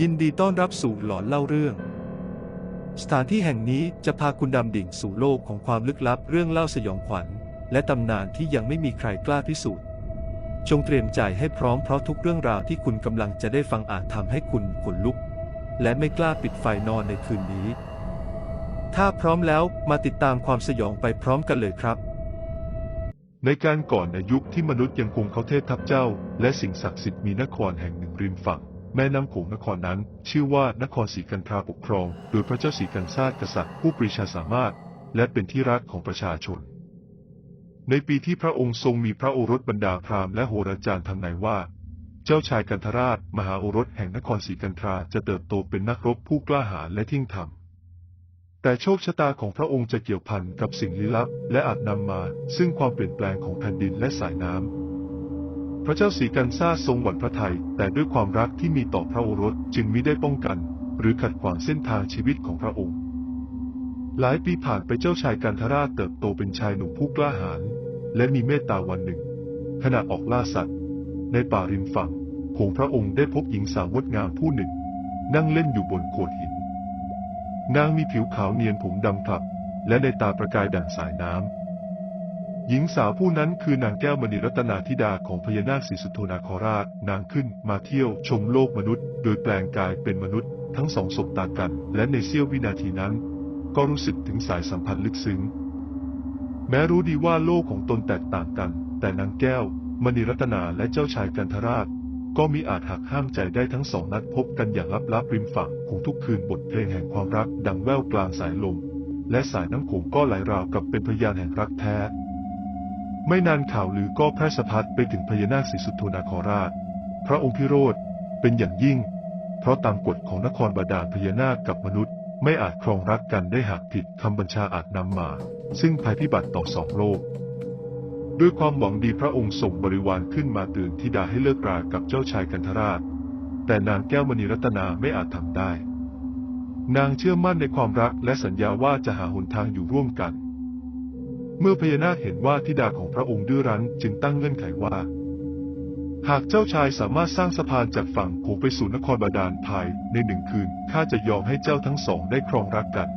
ยินดีต้อนรับสู่หลอนเล่าเรื่อง สถานที่แห่งนี้จะพาคุณดำดิ่งสู่โลกของความลึกลับเรื่องเล่าสยองขวัญ และตำนานที่ยังไม่มีใครกล้าพิสูจน์ จงเตรียมใจให้พร้อมเพราะทุกเรื่องราวที่คุณกำลังจะได้ฟังอาจทำให้คุณขนลุก และไม่กล้าปิดไฟนอนในคืนนี้ ถ้าพร้อมแล้วมาติดตามความสยองไปพร้อมกันเลยครับในการก่อนในยุคที่มนุษย์ยังคงเขาเทพทัพเจ้า และสิ่งศักดิ์สิทธิ์มีนครแห่งหนึ่งริมฝั่ง แม่น้ำโขงนครนั้น ชื่อว่านครศรีกันทราปกครอง โดยพระเจ้าศรีกันซาดกษัตริย์ผู้ปรีชาสามารถ และเป็นที่รักของประชาชน ในปีที่พระองค์ทรงมีพระโอรสบรรดาพราหมณ์และโหราจารย์ทำนายว่า เจ้าชายกันทราช มหาโอรสแห่งนครศรีกันทราจะเติบโตเป็นนักรบผู้กล้าหาญและที่งธรรมแต่โชคชะตาของพระองค์จะเกี่ยวพันกับสิ่งลี้ลับ และอาจนำมา ซึ่งความเปลี่ยนแปลงของแผ่นดินและสายน้ำ พระเจ้าสีกันซ่าทรงหวั่นพระทัยแต่ด้วยความรักที่มีต่อพระโอรสจึงมิได้ป้องกัน หรือขัดขวางเส้นทางชีวิตของพระองค์ หลายปีผ่านไปเจ้าชายกันทราชเติบโตเป็นชายหนุ่มผู้กล้าหาญและมีเมตตาวันหนึ่ง ขณะออกล่าสัตว์ ในป่าริมฝั่งของพระองค์ได้พบหญิงสาวงดงามผู้หนึ่ง นั่งเล่นอยู่บนโขดหิน นางมีผิวขาวเนียนผมดำคลับ และในตาประกายดั่งสายน้ำ หญิงสาวผู้นั้นคือนางแก้วมณีรัตนาธิดาของพญานาคศรีสุโธนาคราช นางขึ้นมาเที่ยวชมโลกมนุษย์ โดยแปลงกายเป็นมนุษย์ ทั้งสองสบตากัน และในเสี้ยววินาทีนั้น ก็รู้สึกถึงสายสัมพันธ์ลึกซึ้ง แม้รู้ดีว่าโลกของตนแตกต่างกัน แต่นางแก้ว มณีรัตนาและเจ้าชายกันทราช ก็มีอาจหักห้ามใจได้ทั้งสองนัดพบกันอย่างลับๆริมฝั่งของทุกคืนบทเพลงแห่งความรักดังแว่วกลางสายลม และสายน้ำโขงก็ไหลราวกับเป็นพยานแห่งรักแท้ ไม่นานข่าวลือก็แพร่สะพัดไปถึงพญานาคศรีสุโธนาคราช พระองค์พิโรธเป็นอย่างยิ่ง เพราะตามกฎของนครบาดาลพญานาคกับมนุษย์ ไม่อาจครองรักกันได้หากผิดคำบัญชาอาจนำมา ซึ่งภัยพิบัติต่อสองโลก ด้วยความหวังดีพระองค์ส่งบริวารขึ้นมาเตือนธิดาให้เลิกรากับเจ้าชายกันทราช แต่นางแก้วมณีรัตนาไม่อาจทำได้ นางเชื่อมั่นในความรักและสัญญาว่าจะหาหนทางอยู่ร่วมกัน เมื่อพญานาคเห็นว่าธิดาของพระองค์ดื้อรั้นจึงตั้งเงื่อนไขว่า หากเจ้าชายสามารถสร้างสะพานจากฝั่งโขงไปสู่นครบาดาลภายในหนึ่งคืนข้าจะยอมให้เจ้าทั้งสองได้ครองรักกัน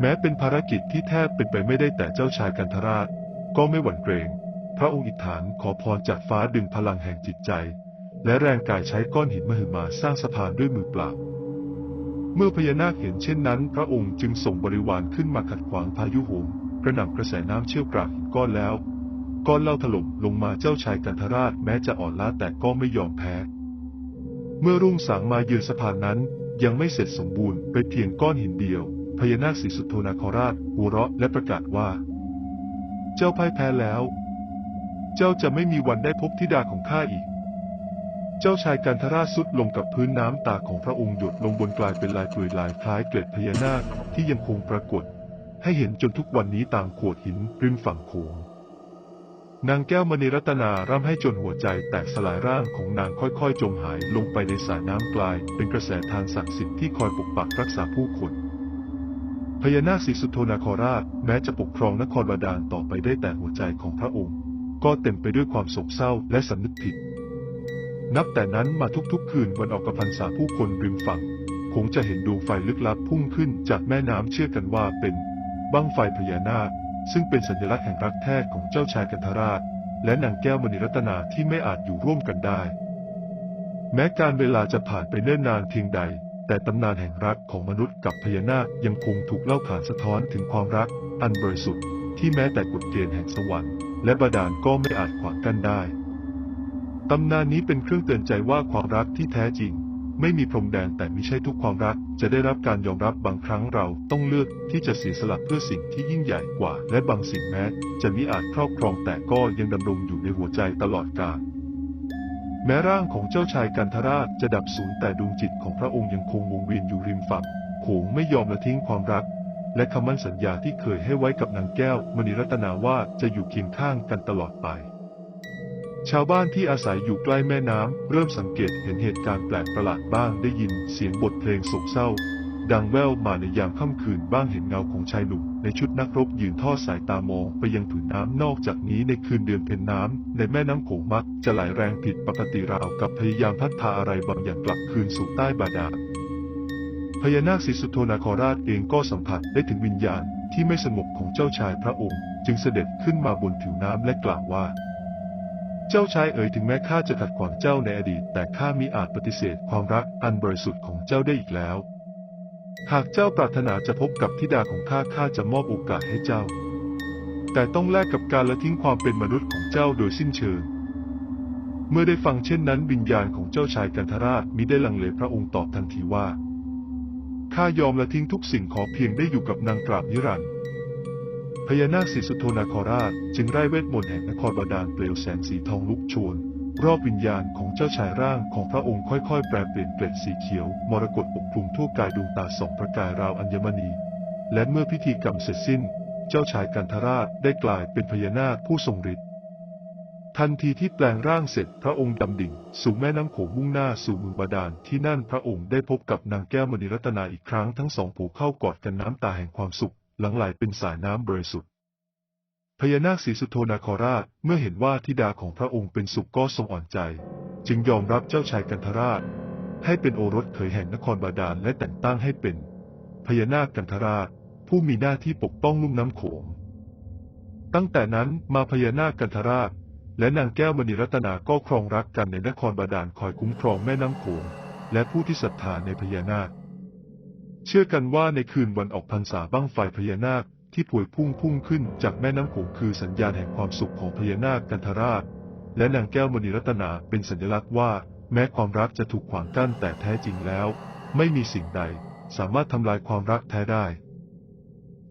แม้เป็นภารกิจที่แทบเป็นไปไม่ได้แต่เจ้าชายกันทราช ก็ไม่หวั่นเกรง พระองค์อิฐานขอพรจากฟ้าดึงพลังแห่งจิตใจ และแรงกายใช้ก้อนหินมหึมาสร้างสะพานด้วยมือเปล่าเมื่อพญานาคเห็นเช่นนั้น พระองค์จึงส่งบริวารขึ้นมาขัดขวางพายุโหม กระหน่ำกระแสน้ำเชี่ยวกรากหินก้อนแล้ว ก้อนเล่าถล่มลงมาเจ้าชายกันทราชแม้จะอ่อนล้าแต่ก็ไม่ยอมแพ้ เมื่อรุ่งสางมาเยือนสะพานนั้น ยังไม่เสร็จสมบูรณ์ไปเพียงก้อนหินเดียวพญานาคศรีสุโธนาคราชหัวเราะและประกาศว่า เจ้าพ่ายแพ้แล้ว เจ้าจะไม่มีวันได้พบธิดาของข้าอีก เจ้าชายกันทราชสุดลงกับพื้นน้ำตาของพระองค์หยดลงบนกลายเป็นลายกลุยลายคล้ายเกล็ดพญานาคที่ยังคงปรากฏ ให้เห็นจนทุกวันนี้ตามโขดหินริมฝั่งโขงนางแก้วมณีรัตนาร่ำให้จนหัวใจแตกสลายร่างของนางค่อยๆ จมหายลงไปในสายน้ำกลาย เป็นกระแสทางศักดิ์สิทธิ์ที่คอยปกปักรักษาผู้คนพญานาคศรีสุโธนาคราชแม้จะปกครองนครบาดาลต่อไปได้แต่หัวใจของพระองค์ ก็เต็มไปด้วยความโศกเศร้าและสำนึกผิด นับแต่นั้นมาทุกๆ คืนวันออกกำพันษาผู้คนริมฝั่งคงจะเห็นดวงไฟลึกลับพุ่งขึ้นจากแม่น้ำเชื่อกันว่าเป็น บั้งไฟพญานาค ซึ่งเป็นสัญลักษณ์แห่งรักแท้ของเจ้าชายกันทราช และนางแก้วมณีรัตนาที่ไม่อาจอยู่ร่วมกันได้ แม้การเวลาจะผ่านไปเนิ่นนานเพียงใด แต่ตำนานแห่งรักของมนุษย์กับพญานาคยังคงถูกเล่าขานสะท้อนถึงความรัก อันบริสุทธิ์ที่แม้แต่กฎเกณฑ์แห่งสวรรค์และบาดาลก็ไม่อาจขวางกั้นได้ ตำนานนี้เป็นเครื่องเตือนใจว่าความรักที่แท้จริง ไม่มีพรมแดนแต่ไม่ใช่ทุกความรัก จะได้รับการยอมรับบางครั้งเราต้องเลือกที่จะเสียสละเพื่อสิ่งที่ยิ่งใหญ่กว่า และบางสิ่งแม้ จะมิอาจครอบครองแต่ก็ยังดำรงอยู่ในหัวใจตลอดกาลแม้ร่างของเจ้าชายกันทราชจะดับสูญแต่ดวงจิตของพระองค์ยังคงวงเวียนอยู่ริมฝั่งโขงไม่ยอมละทิ้งความรัก และคำมั่นสัญญาที่เคยให้ไว้กับนางแก้วมณีรัตนาว่าจะอยู่เคียงข้างกันตลอดไป ชาวบ้านที่อาศัยอยู่ใกล้แม่น้ำเริ่มสังเกตเห็นเหตุการณ์แปลกประหลาดบ้างได้ยินเสียงบทเพลงโศกเศร้า ดังแว่วมาในยามค่ำคืนบ้างเห็นเงาของชายหนุ่มในชุดนักรบยืนทอดสายตามองไปยังผืนน้ำนอกจากนี้ในคืนเดือนเพ็ญน้ำในแม่น้ำโขงมักจะไหลแรงผิดปกติราวกับพยายามพัดพาอะไรบางอย่างกลับคืนสู่ใต้บาดาลพญานาคศรีสุโธนาคราชเองก็สัมผัสได้ถึงวิญญาณที่ไม่สงบของเจ้าชายพระองค์ จึงเสด็จขึ้นมาบนผิวน้ำและกล่าวว่า เจ้าชายเอ๋ยถึงแม้ข้าจะขัดขวางเจ้าในอดีต แต่ข้ามิอาจปฏิเสธความรักอันบริสุทธิ์ของเจ้าได้อีกแล้ว หากเจ้าปรารถนาจะพบกับธิดาของข้าข้าจะมอบโอกาสให้เจ้า แต่ต้องแลกกับการละทิ้งความเป็นมนุษย์ของเจ้าโดยสิ้นเชิง เมื่อได้ฟังเช่นนั้นวิญญาณของเจ้าชายกันทราชมิได้ลังเลพระองค์ตอบทันทีว่าข้ายอมละทิ้งทุกสิ่งขอเพียงได้อยู่กับนางตราบนิรันดร์ พญานาคศรีสุโธนาคราช จึงไร้เวทมนต์แห่งนครบาดาลเปลวแสงสีทองลุกโชน รอบวิญญาณของเจ้าชายร่างของพระองค์ค่อยๆ แปลเปลี่ยนเกล็ดสีเขียว มรกตปกคลุมทั่วกายดวงตาสองประกายราวอัญมณี และเมื่อพิธีกรรมเสร็จสิ้น เจ้าชายกันทราชได้กลายเป็นพญานาคผู้ทรงฤทธิ์ทันทีที่แปลงร่างเสร็จพระองค์ดำดิ่ง สู่แม่น้ำโขงมุ่งหน้าสู่เมืองบาดาลที่นั่นพระองค์ได้พบกับนางแก้วมณีรัตนาอีกครั้งทั้งสองผูกเข้ากอดกันน้ำตาแห่งความสุข หลังไหลเป็นสายน้ำบริสุทธิ์พญานาคศรีสุโธนาคราชเมื่อเห็นว่าธิดาของพระองค์เป็นสุขก็ทรงอ่อนใจ จึงยอมรับเจ้าชายกันทราช ให้เป็นโอรสเขยแห่งนครบาดาลและแต่งตั้งให้เป็น พญานาคกันทราช ผู้มีหน้าที่ปกป้องลุ่มน้ำโขงตั้งแต่นั้นมาพญานาคกันทราช และนางแก้วมณีรัตนาก็ครองรักกันในนครบาดาลคอยคุ้มครองแม่น้ำโขงและผู้ที่ศรัทธาในพญานาค เชื่อกันว่าในคืนวันออกพรรษาบั้งไฟพญานาคที่ผวยพุ่งพุ่งขึ้นจากแม่น้ำโขงคือสัญญาณแห่งความสุขของพญานาคกันทราช และนางแก้วมณีรัตนาเป็นสัญลักษณ์ว่า แม้ความรักจะถูกขวางกั้นแต่แท้จริงแล้ว ไม่มีสิ่งใดสามารถทำลายความรักแท้ได้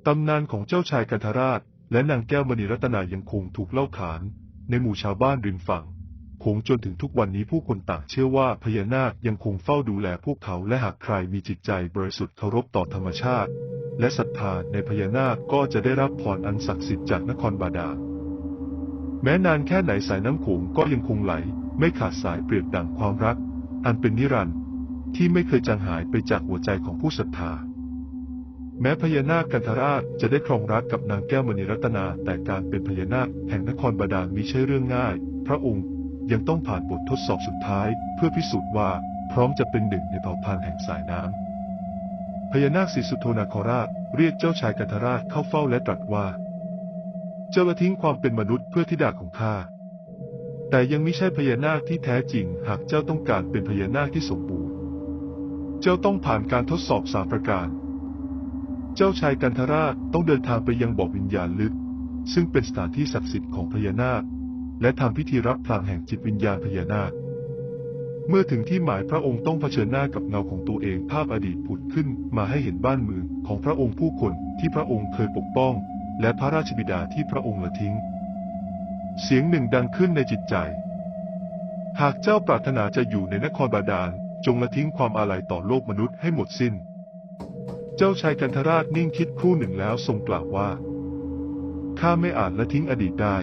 ตำนานของเจ้าชายกันทราช และนางแก้วมณีรัตนายังคงถูกเล่าขาน ในหมู่ชาวบ้านริมฝั่ง โขงจนถึงทุกวันนี้ผู้คนต่างเชื่อว่าพญานาคยังคงเฝ้าดูแลพวกเขาและหากใครมีจิตใจบริสุทธิ์เคารพต่อธรรมชาติ และศรัทธาในพญานาคก็จะได้รับพรอันศักดิ์สิทธิ์จากนครบาดาลแม้นานแค่ไหนสายน้ำโขงก็ยังคงไหล ไม่ขาดสายเปรียบดั่งความรัก อันเป็นนิรันดร์ที่ไม่เคยจางหายไปจากหัวใจของผู้ศรัทธา แม้พญานาคกันทราชจะได้ครองรักกับนางแก้วมณีรัตนา แต่การเป็นพญานาคแห่งนครบาดาลมิใช่เรื่องง่าย พระองค์ ยังต้องผ่านบททดสอบสุดท้าย เพื่อพิสูจน์ว่าพร้อมจะเป็นหนึ่งในเผ่าพันธุ์แห่งสายน้ำพญานาคศรีสุโธนาคราชเรียกเจ้าชายกันทราชเข้าเฝ้าและตรัสว่า เจ้าละทิ้งความเป็นมนุษย์เพื่อธิดาของข้าแต่ยังไม่ใช่พญานาคที่แท้จริง หากเจ้าต้องการเป็นพญานาคที่สมบูรณ์ เจ้าต้องผ่านการทดสอบสามประการ เจ้าชายกันทราชต้องเดินทางไปยังบ่อวิญญาณลึก ซึ่งเป็นสถานที่ศักดิ์สิทธิ์ของพญานาค และทำพิธีรับพลังแห่งจิตวิญญาณพญานาค เมื่อถึงที่หมายพระองค์ต้องเผชิญหน้ากับเงาของตัวเองภาพอดีตผุดขึ้นมาให้เห็นบ้านเมืองของพระองค์ผู้คนที่พระองค์เคยปกป้อง และพระราชบิดาที่พระองค์ละทิ้ง เสียงหนึ่งดังขึ้นในจิตใจ หากเจ้าปรารถนาจะอยู่ในนครบาดาลจงละทิ้งความอาลัยต่อโลกมนุษย์ให้หมดสิ้น เจ้าชายกันทราชนิ่งคิดครู่หนึ่งแล้วทรงกล่าวว่าข้าไม่อาจละทิ้งอดีตได้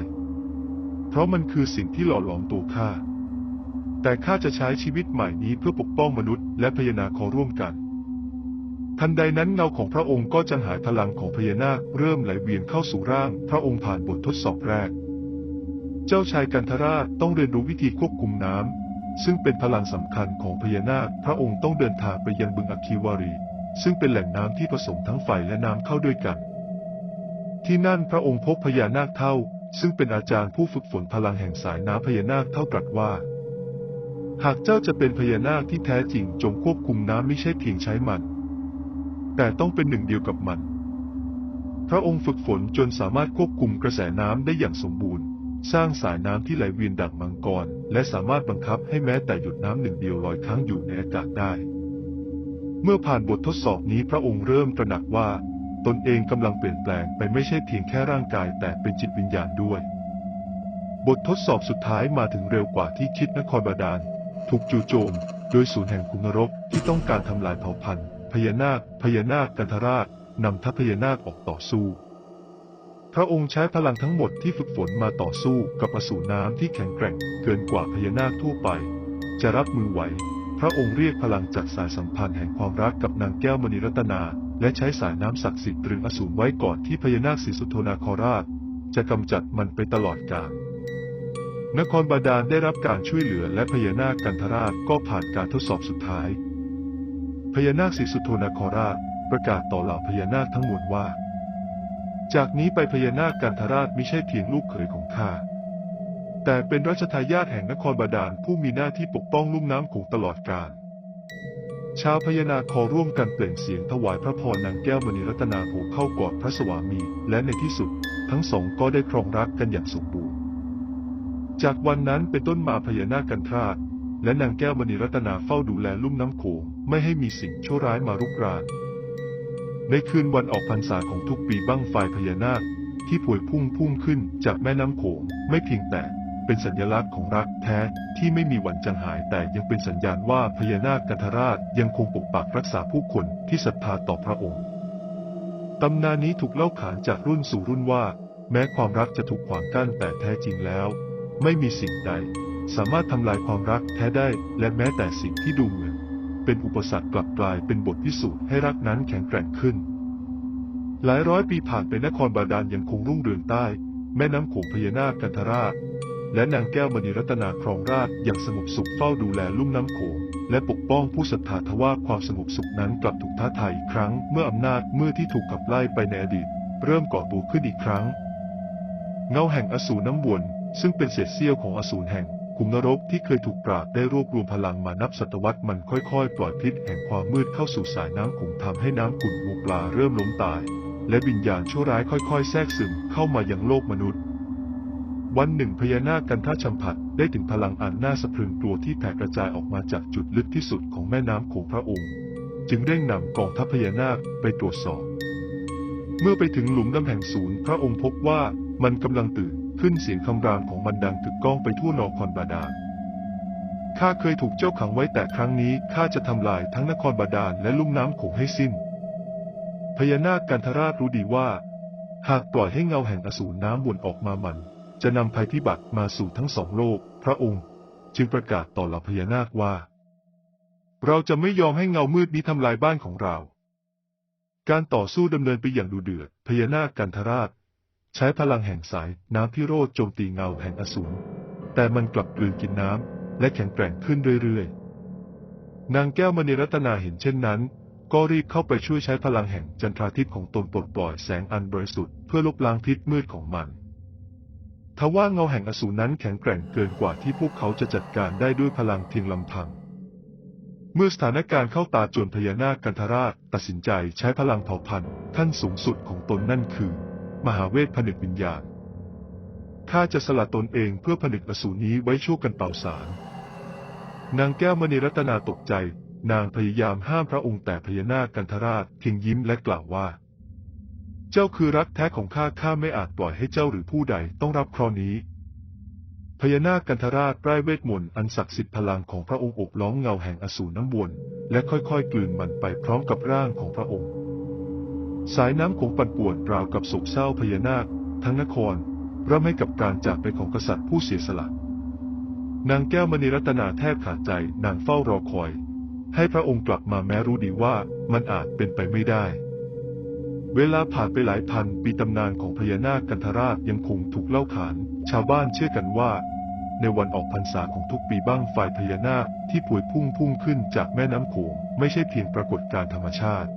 เพราะมันคือสิ่งที่หล่อหลอมตัวข้า แต่ข้าจะใช้ชีวิตใหม่นี้เพื่อปกป้องมนุษย์และพญานาคร่วมกัน ทันใดนั้นเงาของพระองค์ก็จางหายพลังของพญานาคเริ่มไหลเวียนเข้าสู่ร่าง พระองค์ผ่านบททดสอบแรก เจ้าชายกันทราชต้องเรียนรู้วิธีควบคุมน้ำซึ่งเป็นพลังสำคัญของพญานาค พระองค์ต้องเดินทางไปยังบึงอคคีวารี ซึ่งเป็นแหล่งน้ำที่ผสมทั้งไฟและน้ำเข้าด้วยกัน ที่นั่นพระองค์พบพญานาคเท่า ซึ่งเป็นอาจารย์ผู้ฝึกฝนพลังแห่งสายน้ำพญานาคเท่าตรัสว่า หากเจ้าจะเป็นพญานาคที่แท้จริงจงควบคุมน้ำไม่ใช่เพียงใช้มัน แต่ต้องเป็นหนึ่งเดียวกับมัน พระองค์ฝึกฝนจนสามารถควบคุมกระแสน้ำได้อย่างสมบูรณ์ สร้างสายน้ำที่ไหลเวียนดั่งมังกร และสามารถบังคับให้แม้แต่หยดน้ำหนึ่งเดียวลอยค้างอยู่ในอากาศได้ เมื่อผ่านบททดสอบนี้พระองค์เริ่มตระหนักว่า ตนเองกำลังเปลี่ยนแปลงไปไม่ใช่เพียงแค่ร่างกายแต่เป็นจิตวิญญาณด้วย บททดสอบสุดท้ายมาถึงเร็วกว่าที่คิดนครบาดาล ถูกจู่โจม โดยศูนย์แห่งคุมนรกที่ต้องการทำลายเผ่าพันธุ์พญานาค พญานาคกันทราชนำทัพพญานาคออกต่อสู้ พระองค์ใช้พลังทั้งหมดที่ฝึกฝนมาต่อสู้กับอสูรน้ำที่แข็งแกร่งเกินกว่าพญานาคทั่วไป จะรับมือไหวพระองค์เรียกพลังจากสายสัมพันธ์แห่งความรักกับนางแก้วมณีรัตนา และใช้สายน้ำศักดิ์สิทธิ์ตรึงอสูรไว้ก่อนที่พญานาคศรีสุโธนาคราช จะกำจัดมันไปตลอดกาลนครบาดาลได้รับการช่วยเหลือและพญานาคกันทราชก็ผ่านการทดสอบสุดท้าย พญานาคศรีสุโธนาคราชประกาศต่อเหล่าพญานาคทั้งมวลว่า จากนี้ไปพญานาคกันทราชไม่ใช่เพียงลูกเขยของข้าแต่เป็นรัชทายาทแห่งนครบาดาลผู้มีหน้าที่ปกป้องลุ่มน้ำโขงตลอดกาล ชาวพญานาคอร่วมกันเปล่งเสียงถวายพระพรนางแก้วมณีรัตนาโผเข้ากอดพระสวามี และในที่สุด ทั้งสองก็ได้ครองรักกันอย่างสมบูรณ์ จากวันนั้นเป็นต้นมาพญานาคกันทราชและนางแก้วมณีรัตนาเฝ้าดูแลลุ่มน้ำโขงไม่ให้มีสิ่งชั่วร้ายมารุกราน ในคืนวันออกพรรษาของทุกปีบั้งไฟพญานาคที่พวยพุ่งพุ่งขึ้นจากแม่น้ำโขงไม่เพียงแต่ เป็นสัญลักษณ์ของรักแท้ที่ไม่มีวันจางหายแต่ยังเป็นสัญญาณว่าพญานาคกันทราชยังคงปกปักรักษาผู้คนที่ศรัทธาต่อพระองค์ ตำนานนี้ถูกเล่าขานจากรุ่นสู่รุ่นว่า แม้ความรักจะถูกขวางกั้นแต่แท้จริงแล้ว ไม่มีสิ่งใด สามารถทำลายความรักแท้ได้และแม้แต่สิ่งที่ดูเหมือนเป็นอุปสรรคกลับกลายเป็นบทพิสูจน์ให้รักนั้นแข็งแกร่งขึ้น หลายร้อยปีผ่านไปนครบาดาลยังคงรุ่งเรืองใต้แม่น้ำโขงพญานาคกันทราช และนางแก้วมณีรัตนาครองราชอย่างสงบสุขเฝ้าดูแลลุ่มน้ำโขงและปกป้องผู้ศรัทธาทว่าความสงบสุขนั้นกลับถูกท้าทายอีกครั้งเมื่ออำนาจเมื่อที่ถูกขับไล่ไปในอดีต เริ่มก่อตัวขึ้นอีกครั้ง เงาแห่งอสูรน้ำวนซึ่งเป็นเศษเสี้ยวของอสูรแห่งขุมนรกที่เคยถูกปราบได้รวบรวมพลังมานับศตวรรษมันค่อยๆ ปล่อยพิษแห่งความมืดเข้าสู่สายน้ำขุ่นทำให้น้ำขุ่นหมูปลาเริ่มล้มตาย และวิญญาณชั่วร้ายค่อยๆ แทรกซึมเข้ามายังโลกมนุษย์ วันหนึ่งพญานาคกันทชัมผัดได้ถึงพลังอันน่าสะพรึงกลัวที่แผ่กระจายออกมาจากจุดลึกที่สุดของแม่น้ำโขงพระองค์ จึงเร่งนำกองทัพพญานาคไปตรวจสอบ เมื่อไปถึงหลุมดำแห่งศูนย์พระองค์พบว่ามันกำลังตื่นขึ้นเสียงคำรามของมันดังกึกก้องไปทั่วนครบาดาลข้าเคยถูกเจ้าขังไว้แต่ครั้งนี้ข้าจะทำลายทั้งนครบาดาลและลุ่มน้ำโขงให้สิ้น พญานาคกันทราชรู้ดีว่า หากปล่อยให้เงาแห่งอสูรน้ำวนออกมามัน จะนำภัยพิบัติมาสู่ทั้งสองโลก พระองค์จึงประกาศต่อเหล่าพญานาคว่า เราจะไม่ยอมให้เงามืดนี้ทำลายบ้านของเรา การต่อสู้ดำเนินไปอย่างดูเดือด พญานาคกันทราช ใช้พลังแห่งสายน้ำพิโรธโจมตีเงาแห่งอสูร แต่มันกลับกลืนกินน้ำและแข็งแกร่งขึ้นเรื่อยๆ นางแก้วมณีรัตนาเห็นเช่นนั้นก็รีบเข้าไปช่วยใช้พลังแห่งจันทราทิตย์ของตนปลดปล่อยแสงอันบริสุทธิ์เพื่อลบล้างพิษมืดของมัน ทว่าเงาแห่งอสูรนั้นแข็งแกร่งเกินกว่าที่พวกเขาจะจัดการได้ด้วยพลังเพียงลำพัง เมื่อสถานการณ์เข้าตาจนพญานาคกันทราชตัดสินใจใช้พลังเผ่าพันธุ์ขั้นสูงสุดของตนนั่นคือ มหาเวทผนึกวิญญาณข้าจะสละตนเองเพื่อผนึกอสูรนี้ไว้ชั่วกันเป่าสาร นางแก้วมณีรัตนาตกใจ นางพยายามห้ามพระองค์แต่พญานาคกันทราชเพียงยิ้มและกล่าวว่า จ้าคือรักแท้ของข้าข้าไม่อาจปล่อยให้เจ้าหรือผู้ใดต้องรับเคราะห์นี้ พญานาคกันทราชไร้เวทมนต์อันศักดิ์สิทธิ์พลังของพระองค์อบล้อมเงาแห่งอสูรน้ำวนและค่อยๆ กลืนมันไปพร้อมกับร่างของพระองค์ สายน้ำคงปั่นป่วนราวกับโศกเศร้าพญานาค ทั้งนครร่ำให้กับการจากไปของกษัตริย์ผู้เสียสละ นางแก้วมณีรัตนาแทบขาดใจนางเฝ้ารอคอย ให้พระองค์กลับมาแม้รู้ดีว่ามันอาจเป็นไปไม่ได้ เวลาผ่านไปหลายพันปีตำนานของพญานาคกันทราชยังคงถูกเล่าขาน ชาวบ้านเชื่อกันว่า ในวันออกพรรษาของทุกปีบ้างไฟพญานาคที่ผวยพุ่งพุ่งขึ้นจากแม่น้ำโขงไม่ใช่เพียงปรากฏการธรรมชาติ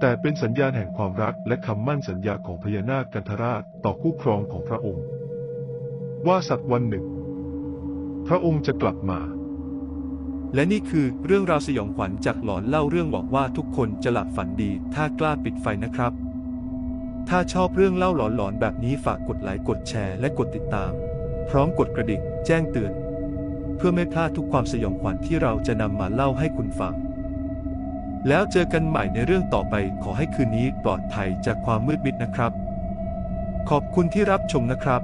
แต่เป็นสัญญาณแห่งความรักและคำมั่นสัญญาของพญานาคกันทราชต่อคู่ครองของพระองค์ ว่าสักวันหนึ่ง พระองค์จะกลับมา และนี่คือเรื่องราวสยองขวัญจากหลอนเล่าเรื่องหวังว่าทุกคนจะหลับฝันดี ถ้ากล้าปิดไฟนะครับ ถ้าชอบเรื่องเล่าหลอนๆแบบนี้ฝากกดไลค์กดแชร์และกดติดตาม พร้อมกดกระดิ่งแจ้งเตือน เพื่อไม่พลาดทุกความสยองขวัญที่เราจะนำมาเล่าให้คุณฟัง แล้วเจอกันใหม่ในเรื่องต่อไปขอให้คืนนี้ปลอดภัยจากความมืดมิดนะครับ ขอบคุณที่รับชมนะครับ